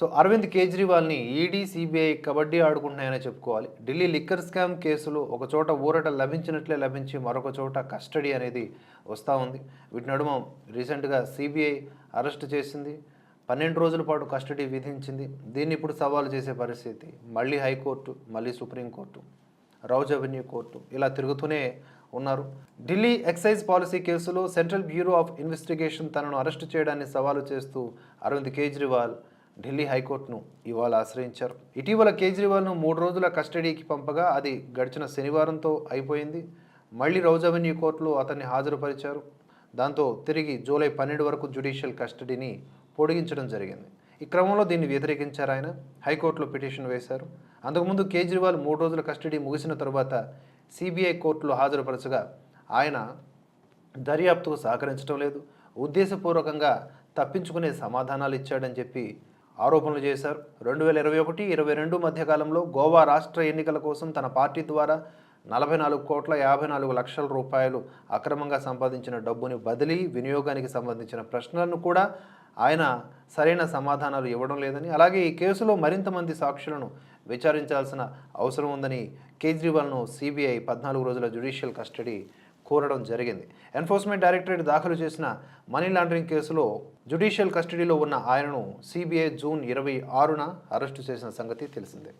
So Arvind కేజ్రీవాల్ని ED CBI kabaddi ఆడుకుంటున్నాయని చెప్పుకోవాలి. ఢిల్లీ లిక్కర్ స్కామ్ కేసులో ఒక చోట ఊరట లభించినట్లే లభించి మరొక చోట కస్టడీ అనేది వస్తూ ఉంది. వీటి నడుమ రీసెంట్గా సిబిఐ అరెస్ట్ చేసింది. పన్నెండు రోజుల పాటు కస్టడీ విధించింది. దీన్ని ఇప్పుడు సవాలు చేసే పరిస్థితి. మళ్ళీ హైకోర్టు మళ్ళీ సుప్రీంకోర్టు రౌజ్ అవెన్యూ కోర్టు ఇలా తిరుగుతూనే ఉన్నారు. ఢిల్లీ ఎక్సైజ్ పాలసీ కేసులో సెంట్రల్ బ్యూరో ఆఫ్ ఇన్వెస్టిగేషన్ తనను అరెస్టు చేయడాన్ని సవాలు చేస్తూ అరవింద్ కేజ్రీవాల్ ఢిల్లీ హైకోర్టును ఇవాళ ఆశ్రయించారు. ఇటీవల కేజ్రీవాల్ను మూడు రోజుల కస్టడీకి పంపగా అది గడిచిన శనివారంతో అయిపోయింది. మళ్ళీ రౌజ్ అవెన్యూ కోర్టులో అతన్ని హాజరుపరిచారు. దాంతో తిరిగి జూలై పన్నెండు వరకు జ్యుడిషియల్ కస్టడీని పొడిగించడం జరిగింది. ఈ క్రమంలో దీన్ని వ్యతిరేకించారు ఆయన. హైకోర్టులో పిటిషన్ వేశారు. అంతకుముందు కేజ్రీవాల్ మూడు రోజుల కస్టడీ ముగిసిన తరువాత సిబిఐ కోర్టులో హాజరుపరచగా ఆయన దర్యాప్తుకు సహకరించడం లేదు. ఉద్దేశపూర్వకంగా తప్పించుకునే సమాధానాలు ఇచ్చాడని చెప్పి ఆరోపణలు చేశారు. రెండు వేల ఇరవై ఒకటి ఇరవై రెండు మధ్యకాలంలో గోవా రాష్ట్ర ఎన్నికల కోసం తన పార్టీ ద్వారా నలభై నాలుగు కోట్ల యాభై నాలుగు లక్షల రూపాయలు అక్రమంగా సంపాదించిన డబ్బుని బదిలీ వినియోగానికి సంబంధించిన ప్రశ్నలను కూడా ఆయన సరైన సమాధానాలు ఇవ్వడం లేదని అలాగే ఈ కేసులో మరింత మంది సాక్షులను విచారించాల్సిన అవసరం ఉందని కేజ్రీవాల్ను సిబిఐ పద్నాలుగు రోజుల జ్యుడిషియల్ కస్టడీ కోరడం జరిగింది. ఎన్ఫోర్స్మెంట్ డైరెక్టరేట్ దాఖలు చేసిన మనీ లాండరింగ్ కేసులో జ్యుడిషియల్ కస్టడీలో ఉన్న ఆయనను సిబిఐ జూన్ ఇరవై ఆరున అరెస్టు చేసిన సంగతి తెలిసిందే.